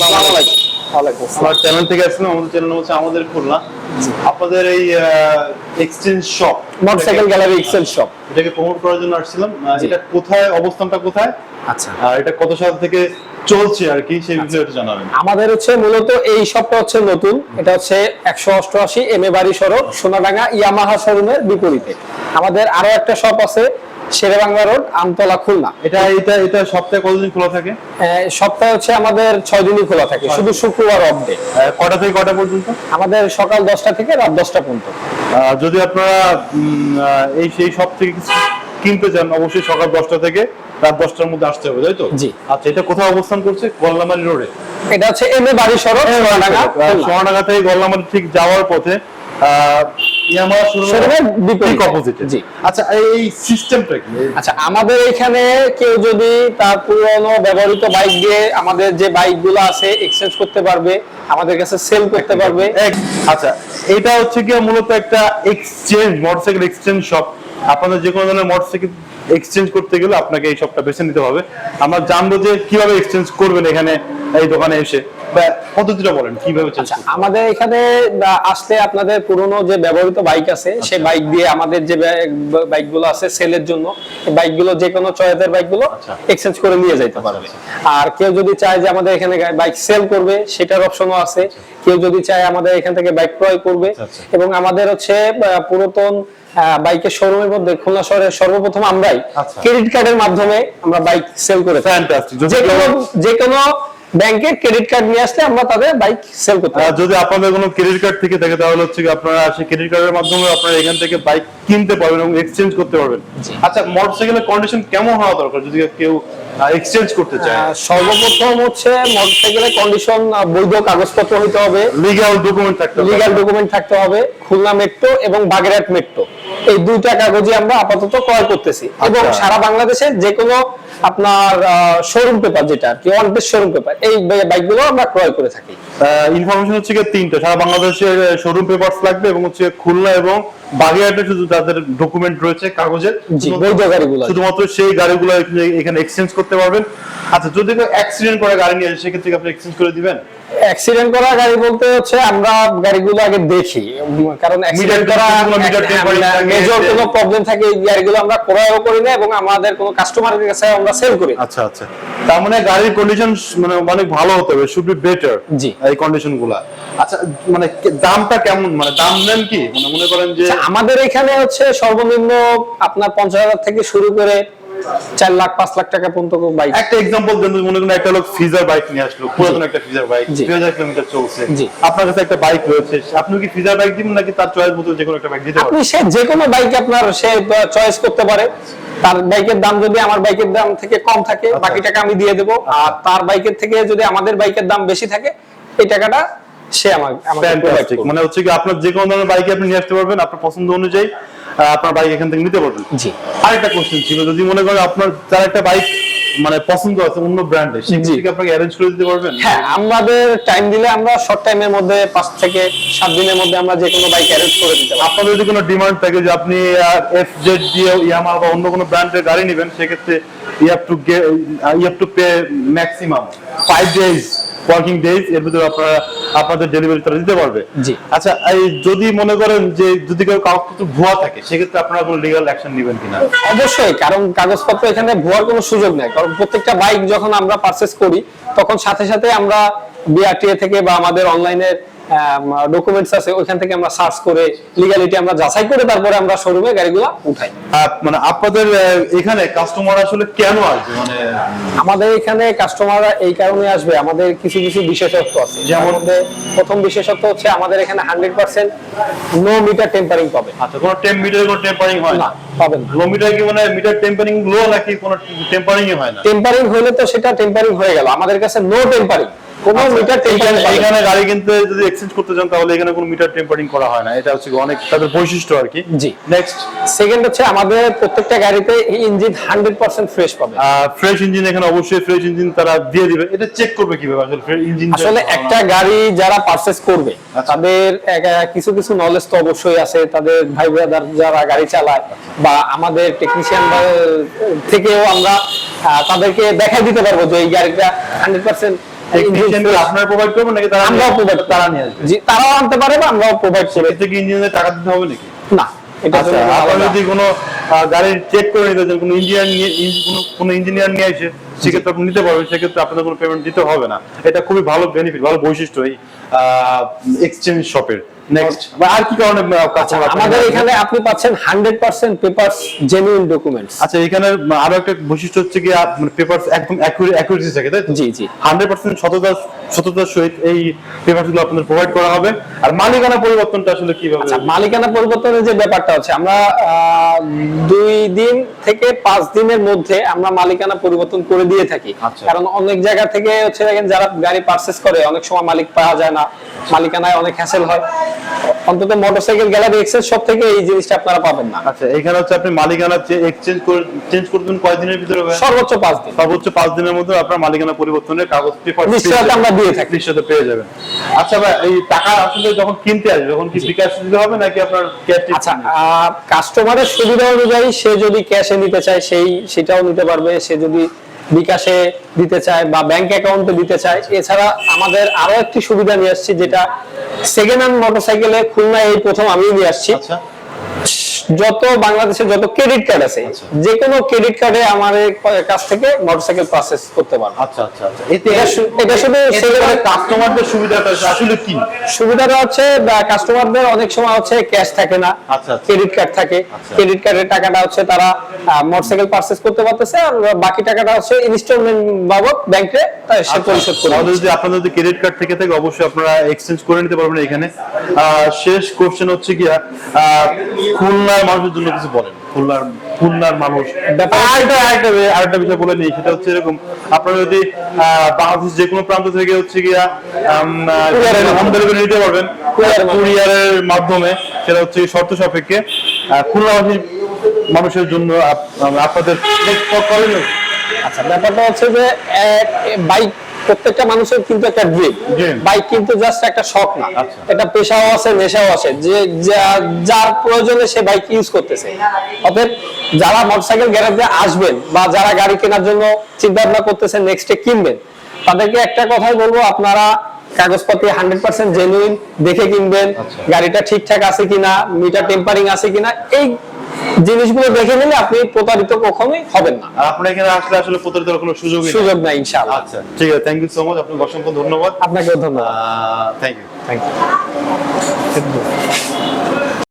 আসসালামু আলাইকুম। আমার চ্যানেল থেকে আসলাম আমাদের চ্যানেল হচ্ছে আমাদের খুলনা। আপনাদের এই exchange shop motorcycle gallery excel shop এটাকে প্রমোট করার জন্য আসছিলাম। এটা কোথায় অবস্থানটা কোথায়? আচ্ছা। আর এটা কত সাল থেকে চলছে আর কি সেই বিষয়ে জানাবেন। আমাদের হচ্ছে মূলত এই শপটা হচ্ছে নতুন। এটা হচ্ছে একশো অষ্টআশি এম এ বাড়ি সড়ক সোনাডাঙ্গা ইয়ামাহা শোরুমের বিপরীতে। আমাদের আরও একটা শপ আছে শেরেবাংলা রোড আমতলা খুলনা। এটা এটা এটা সপ্তাহে কতদিন খোলা থাকে? সপ্তাহে হচ্ছে আমাদের ছয় দিনই খোলা থাকে শুধু শুক্রবার অফ ডে কটা থেকে কটা পর্যন্ত? আমাদের সকাল দশটা থেকে রাত দশটা পর্যন্ত। যদি আপনারা এই সেই সব থেকে কিনতে চান অবশ্যই সকাল দশটা থেকে রাত দশটার মধ্যে আসতে হবে তাই তো? জি। আচ্ছা এটা কোথায় অবস্থান করছে? গল্লামারি রোডে। এটা হচ্ছে এম এ বাড়ি সড়ক সোনাডাঙ্গা। সোনাডাঙ্গা থেকে গল্লামারি ঠিক যাওয়ার পথে আচ্ছা এই সিস্টেমটা কি? আচ্ছা আমাদের এখানে কেউ যদি তার পুরনো ব্যবহৃত বাইক দিয়ে আমাদের যে বাইকগুলো আছে এক্সচেঞ্জ করতে পারবে আমাদের কাছে সেল করতে পারবে। আচ্ছা এটা হচ্ছে কি মূলত একটা এক্সচেঞ্জ মোটরসাইকেল এক্সচেঞ্জ শপ আপনাদের যে কোনো ধরনের মোটরসাইকেল এক্সচেঞ্জ করতে গেলে আপনাকে এই শপটা বেছে নিতে হবে। আমরা জানব যে কীভাবে এক্সচেঞ্জ করবেন এখানে এই দোকানে এসে। পদ্ধতিটা বলেন কীভাবে চেঞ্জ আচ্ছা আমাদের এখানে আসলে আপনাদের পুরনো যে ব্যবহৃত বাইক আছে আচ্ছা। সেই বাইক দিয়ে আমাদের যে বাইকগুলো আছে সেলের জন্য এই বাইকগুলো যে কোনো চয়েসের বাইকগুলো আচ্ছা। এক্সচেঞ্জ করে নিয়ে যাইতে পারবে আর কেউ যদি চায় যে আমাদের এখানে বাইক সেল করবে সেটার অপশনও আছে কেউ যদি চায় আমাদের এখান থেকে বাইক ক্রয় করবে। এবং আমাদের হচ্ছে পুরাতন বাইকের শোরুমের মধ্যে খুলনা শহরের সর্বপ্রথম আমরাই। ক্রেডিট কার্ডের মাধ্যমে আমরা বাইক সেল করে কোনো যে কোনো ব্যাংকে ক্রেডিট কার্ড নিয়ে আসলে আমরা তাদের বাইক সেল করতে পারি। যদি আপনাদের কোনো ক্রেডিট কার্ড থেকে থাকে তাহলে হচ্ছে আপনারা সেই ক্রেডিট কার্ডের মাধ্যমে আপনারা এখান থেকে বাইক কিনতে পারবেন এবং এক্সচেঞ্জ করতে পারবেন। আচ্ছা মোটরসাইকেলের কন্ডিশন কেমন হওয়া দরকার যদি কেউ এক্সচেঞ্জ করতে চায়? সর্বপ্রথম হচ্ছে মোটরসাইকেলের কন্ডিশন বৈধ কাগজপত্র হইতে হবে। লিগ্যাল ডকুমেন্ট থাকতে হবে। লিগাল ডকুমেন্ট থাকতে হবে খুলনা মেট্রো এবং বাগেরহাট মেট্রো এই দুইটা কাগজে আমরা আপাতত ক্রয় করতেছি। এবং আচ্ছা। সারা বাংলাদেশে যে কোনো আপনার শোরুম পেপার যেটা আর কি পিস শোরুম পেপার এই বাইকগুলো আমরা ক্রয় করে থাকি। ইনফরমেশন হচ্ছে কি তিনটা। সারা বাংলাদেশে শোরুম পেপারস লাগবে এবং হচ্ছে খুলনা এবং বাগেরহাটে শুধু তাদের ডকুমেন্ট রয়েছে কাগজের বৈধ গাড়িগুলো। শুধুমাত্র সেই গাড়িগুলো এখানে- এক্সচেঞ্জ করতে পারবেন। আচ্ছা যদি কেউ অ্যাক্সিডেন্ট করে গাড়ি নিয়ে আসে সেক্ষেত্রে আপনি এক্সচেঞ্জ করে দিবেন? অ্যাক্সিডেন্ট করা গাড়ি বলতে হচ্ছে আমরা গাড়িগুলো আগে দেখি। কারণ অ্যাক্সিডেন্ট করা কোনো meter tempering থাকে, মেজর কোনো প্রবলেম থাকে এই গাড়িগুলো আমরা ক্রয়ও করি না এবং আমাদের কোনো কাস্টমারের কাছে আমরা সেল করি আচ্ছা আচ্ছা। তার মানে গাড়ির কন্ডিশন মানে অনেক ভালো হতে হবে শুড বি বেটার জি। এই কন্ডিশনগুলা। আচ্ছা মানে দামটা কেমন? মানে দাম নেন কি? মানে মনে করেন যে আচ্ছা, আমাদের এখানে হচ্ছে সর্বনিম্ন আপনার পঞ্চাশ হাজার থেকে শুরু করে চার লাখ পাঁচ লাখ টাকা পর্যন্ত বাইক একটা এক্সাম্পল দেন মনে করেন একটা লোক ফিজার বাইক নিয়ে আসলো পুরাতন একটা ফিজার বাইক দুই হাজার কিলোমিটার চলছে। আপনার কাছে একটা বাইক রয়েছে আপনি কি ফিজার বাইক দিবেন নাকি তার চয়েস মতো যে কোনো একটা বাইক দিতে আপনি সে যে কোনো বাইক আপনার সে চয়েস করতে পারে। তার বাইকের দাম যদি আমার বাইকের দাম থেকে কম থাকে আচ্ছা। বাকি টাকা আমি দিয়ে দেবো। আর তার বাইকের থেকে যদি আমাদের বাইকের দাম বেশি থাকে এই টাকাটা সে আমার। মানে হচ্ছে কি আপনার যে কোনো ধরনের বাইক আপনি নিয়ে আসতে পারবেন আপনার পছন্দ অনুযায়ী আপনার বাইক এখান থেকে নিতে পারবেন। জি। আরেকটা কোশ্চেন ছিল যদি মনে করেন আপনার তার একটা বাইক মানে পছন্দ আছে অন্য কি আপনাকে অ্যারেঞ্জ করে দিতে পারবেন? হ্যাঁ আমাদের টাইম দিলে আমরা শর্ট টাইমের মধ্যে পাঁচ থেকে সাত দিনের মধ্যে আমরা যে কোনো বাইক অ্যারেঞ্জ করে দিতে পারি আপনার যদি কোনো ডিমান্ড থাকে যে আপনি এফ জেড দিয়ে ইয়ামা বা অন্য কোনো ব্র্যান্ডের গাড়ি নেবেন সেক্ষেত্রে you have to you have to pay maximum five days working days এর ভিতরে আপনারা আপনাদের ডেলিভারি তারা দিতে পারবে। জি। আচ্ছা এই যদি মনে করেন যে যদি কেউ কাগজপত্র ভুয়া থাকে সেক্ষেত্রে আপনারা কোনো লিগাল অ্যাকশন নেবেন কিনা? অবশ্যই কারণ কাগজপত্র এখানে ভুয়ার কোনো সুযোগ নেই। কারণ প্রত্যেকটা বাইক যখন আমরা পারচেস করি তখন সাথে সাথে আমরা বিআরটিএ থেকে বা আমাদের অনলাইনের ডকুমেন্টস আছে ওইখান থেকে আমরা সার্চ করে লিগালিটি আমরা যাচাই করে তারপরে আমরা শোরুমে গাড়িগুলো উঠাই। মানে আপনাদের এখানে কাস্টমার আসলে কেন আসবে? মানে আমাদের এখানে কাস্টমাররা এই কারণে আসবে আমাদের কিছু কিছু বিশেষত্ব আছে। যেমন? প্রথম বিশেষত্ব হচ্ছে আমাদের এখানে hundred percent no meter tampering পাবে। আচ্ছা কোনো টেম মিটারে কোনো টেম্পারিং হয় না? পাবেন লো মিটার কি মানে মিটার টেম্পারিং লো নাকি কোনো টেম্পারিং হয় না? টেম্পারিং হলে তো সেটা টেম্পারিং হয়ে গেল। আমাদের কাছে নো টেম্পারিং কোনো মিটার আচ্ছা, এইখানে গাড়ি কিনতে যদি এক্সচেঞ্জ করতে চান তাহলে এখানে কোনো মিটার টেম্পারিং করা হয় না। এটা হচ্ছে অনেক তাদের বৈশিষ্ট্য আর কি। জি। নেক্সট সেকেন্ড হচ্ছে আমাদের প্রত্যেকটা গাড়িতে ইঞ্জিন হান্ড্রেড পার্সেন্ট ফ্রেশ পাবে। ফ্রেশ ইঞ্জিন এখানে অবশ্যই ফ্রেশ ইঞ্জিন তারা দিয়ে দিবে। এটা চেক করবে কীভাবে আসলে ইঞ্জিন আসলে একটা গাড়ি যারা পারচেস করবে আচ্ছা। তাদের এক- কিছু কিছু নলেজ তো অবশ্যই আছে। তাদের ভাই ব্রাদার যারা গাড়ি চালায় বা আমাদের টেকনিশিয়ান থেকেও আমরা তাদেরকে দেখাই দিতে পারব যে এই গাড়িটা হান্ড্রেড পার্সেন্ট আপনারা প্রোভাইড করবেন নাকি তারা আমরাও প্রোভাইড তারা নিয়ে আসবে? জি তারাও আনতে পারে বা আমরাও প্রোভাইড করে। এতে কি ইঞ্জিনিয়ার টাকা দিতে হবে নাকি? না এটা আচ্ছা আপনারা যদি কোনো গাড়ি চেক করে নিতে চান কোনো ইঞ্জিনিয়ার নিয়ে কোনো কোনো ইঞ্জিনিয়ার নিয়ে সেক্ষেত্রে আপনি নিতে পারবেন সেক্ষেত্রে আপনাদের কোনো পেমেন্ট দিতে হবে না। এটা খুবই ভালো বেনিফিট ভালো বৈশিষ্ট্য এই এক্সচেঞ্জ শপের নেক্সট আর কি কারণে আহ, আমাদের এখানে আপনি পাচ্ছেন hundred percent paper genuine documents আচ্ছা এখানে আরও একটা বৈশিষ্ট্য হচ্ছে কি পেপার একদম অ্যাকুরেসি থাকে তাই জি জি। হান্ড্রেড পার্সেন্ট সততার সহিত এই আপনাদের প্রোভাইড করা হবে। আর মালিকানা পরিবর্তনটা আসলে কীভাবে আচ্ছা মালিকানা পরিবর্তনের যে ব্যাপারটা হচ্ছে আমরা দুই দিন থেকে পাঁচ দিনের মধ্যে আমরা মালিকানা পরিবর্তন করে দিয়ে থাকি। আচ্ছা। কারণ অনেক জায়গা থেকে হচ্ছে দেখেন যারা গাড়ি পারচেস করে অনেক সময় মালিক পাওয়া যায় না। মালিকানায় অনেক হ্যাসেল হয়। অন্তত মোটরসাইকেল গ্যালারি এক্সেস সব থেকে এই জিনিসটা আপনারা পাবেন না। আচ্ছা এখানে হচ্ছে আপনি মালিকানা এক্সচেঞ্জ করে চেঞ্জ করবেন কয়দিনের ভিতরে সর্বোচ্চ পাঁচ দিন। সর্বোচ্চ দিনের মধ্যে আপনার মালিকানা পরিবর্তনের কাগজ পেপার নিশ্চয়তা আমরা দিয়ে থাকি পেয়ে যাবেন। আচ্ছা ভাই এই টাকা আসলে যখন কিনতে আসবে তখন কি বিকাশ দিতে হবে নাকি আপনার ক্যাশ আচ্ছা কাস্টমারের সুবিধা অনুযায়ী সে যদি ক্যাশে নিতে চায় সেই সেটাও নিতে পারবে। সে যদি বিকাশে দিতে চায় বা ব্যাংক অ্যাকাউন্টে দিতে চায় এছাড়া আমাদের আরও একটি সুবিধা নিয়ে আসছি যেটা সেকেন্ড হ্যান্ড মোটরসাইকেলে খুলনা এই প্রথম আমি নিয়ে আসছি। আচ্ছা। যত বাংলাদেশে যত ক্রেডিট কার্ড আছে। যে কোনো ক্রেডিট কার্ডে আমাদের কাছ থেকে মোটরসাইকেল প্রসেস করতে পারবে আচ্ছা আচ্ছা আচ্ছা এটা শুধু কাস্টমারদের সুবিধাটা আসলে কি সুবিধাটা হচ্ছে কাস্টমারদের অনেক সময় হচ্ছে ক্যাশ থাকে না আচ্ছা, আচ্ছা। ক্রেডিট কার্ড থাকে আচ্ছা। ক্রেডিট কার্ডের টাকাটা হচ্ছে তারা মোটরসাইকেল পারচেজ করতে পারতেছে আর বাকি টাকাটা হচ্ছে ইনস্টলমেন্ট বাবদ ব্যাংকে সে পরিশোধ করে যদি আপনাদের যদি ক্রেডিট কার্ড থেকে থাকে অবশ্যই আপনারা এক্সচেঞ্জ করে নিতে পারবেন এখানে শেষ কোশ্চেন হচ্ছে কি আহ, খুলনার মানুষের জন্য কিছু বলেন। খুলনার খুলনার মানুষ। আরেকটা আরেকটা আরেকটা বিষয় বলে নিই সেটা হচ্ছে এরকম আপনারা যদি বাংলাদেশ যে কোনো প্রান্ত থেকে হচ্ছে গিয়া হোম ডেলিভারি নিতে পারবেন। কুরিয়ারের মাধ্যমে সেটা হচ্ছে শর্ত সাপেক্ষে আহ, খুলনাবাসী মানুষের জন্য আপনাদের করণীয় আচ্ছা ব্যাপারটা হচ্ছে যে বাইক প্রত্যেকটা মানুষের কিন্তু একটা ড্রিম বাইক কিন্তু জাস্ট একটা শখ না। আচ্ছা। এটা পেশাও আছে নেশাও আছে। যে যার প্রয়োজনে সে বাইক ইউজ করতেছে। অতএব যারা মোটরসাইকেল গ্যারেজে আসবেন বা যারা গাড়ি কেনার জন্য চিন্তা ভাবনা করতেছেন নেক্সটে কিনবেন তাদেরকে একটা কথাই বলব আপনারা কাগজপত্র হান্ড্রেড পার্সেন্ট জেনুইন দেখে কিনবেন। আচ্ছা। গাড়িটা ঠিকঠাক আছে কিনা মিটার টেম্পারিং আছে কিনা এই জিনিসগুলো দেখে নিলে আপনি প্রতারিত কখনোই হবেন না। আর আপনার এখানে আসলে আসলে প্রতারিত হওয়ার কোনো সুযোগই নেই। সুযোগ নাই ইনশাআল্লাহ। আচ্ছা ঠিক আছে থ্যাংক ইউ সো মাচ আপনাকে অসংখ্য ধন্যবাদ। আপনাকেও ধন্যবাদ। Thank you thank you